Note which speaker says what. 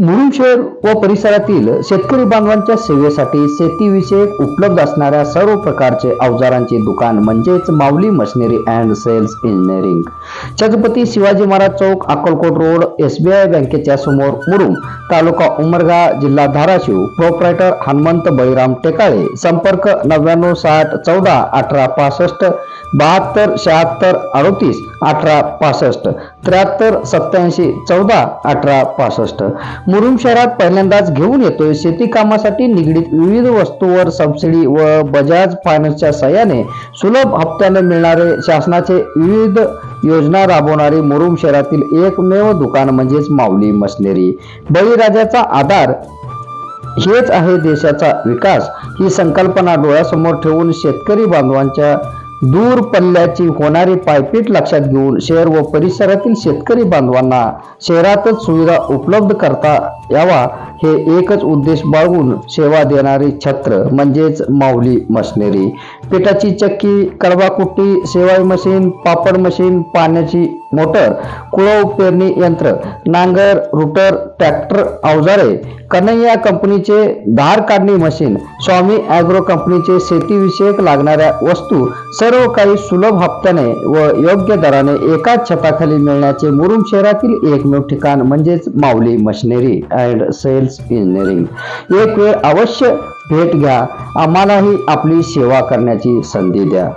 Speaker 1: मुरुम शहर व परिसरातील शेतकरी बांधवांच्या सेवेसाठी शेतीविषयक उपलब्ध असणाऱ्या सर्व प्रकारचे अवजारांचे दुकान म्हणजेच Mauli machinery and sales engineering. Chhatrapati Shivaji Maharaj Chowk Akkalkot road S B I बँकेच्या समोर मुरुम तालुका उमरगा जिल्हा धाराशिव. प्रोप्रायटर हनुमंत बळीराम टेकाळे. संपर्क नव्याण्णव साठ चौदा अठरा पासष्ट बहात्तर शहात्तर अडतीस. अठरा पासष्ट. त्र्याहत्तर सत्याऐंशी चौदा अठरा पासष्ट. मुरुम शहरात पहिल्यांदाच घेऊन येतोय शेती कामासाठी निगडीत विविध वस्तूवर सबसिडी व बजाज फायनान्सच्या सहाय्याने सुलभ हप्त्याने मिळणारे शासनाचे विविध योजना राबवणारी मुरुम शहरातील एकमेव दुकान म्हणजेच माऊली मशिनरी. बळीराजाचा आधार हेच आहे देशाचा विकास ही संकल्पना डोळ्यासमोर ठेवून शेतकरी बांधवांच्या दूर पल्ल्याची होणारी पायपीट लक्षात घेऊन शहर व परिसरातील शेतकरी बांधवांना शहरातच सुविधा उपलब्ध करता यावा हे एकच उद्देश बाळगून सेवा देणारी छत्र म्हणजेच माऊली मशिनरी. पिठाची चक्की कडवाकुट्टी सेवाई मशीन पापड मशीन पाण्याची मोटर कुळव पेरणी यंत्र नांगर रुटर ट्रॅक्टर अवजारे कन्हैया कंपनीचे धार काढणी मशीन स्वामी ॲग्रो कंपनीचे शेतीविषयक लागणाऱ्या वस्तू सर्व काही सुलभ हप्त्याने व योग्य दराने एकाच छताखाली मिळण्याचे मुरुम शहरातील एकमेव ठिकाण म्हणजेच Mauli machinery and sales engineering. एक वेळ अवश्य भेट घ्या. आम्हालाही आपली सेवा करण्याची संधी द्या.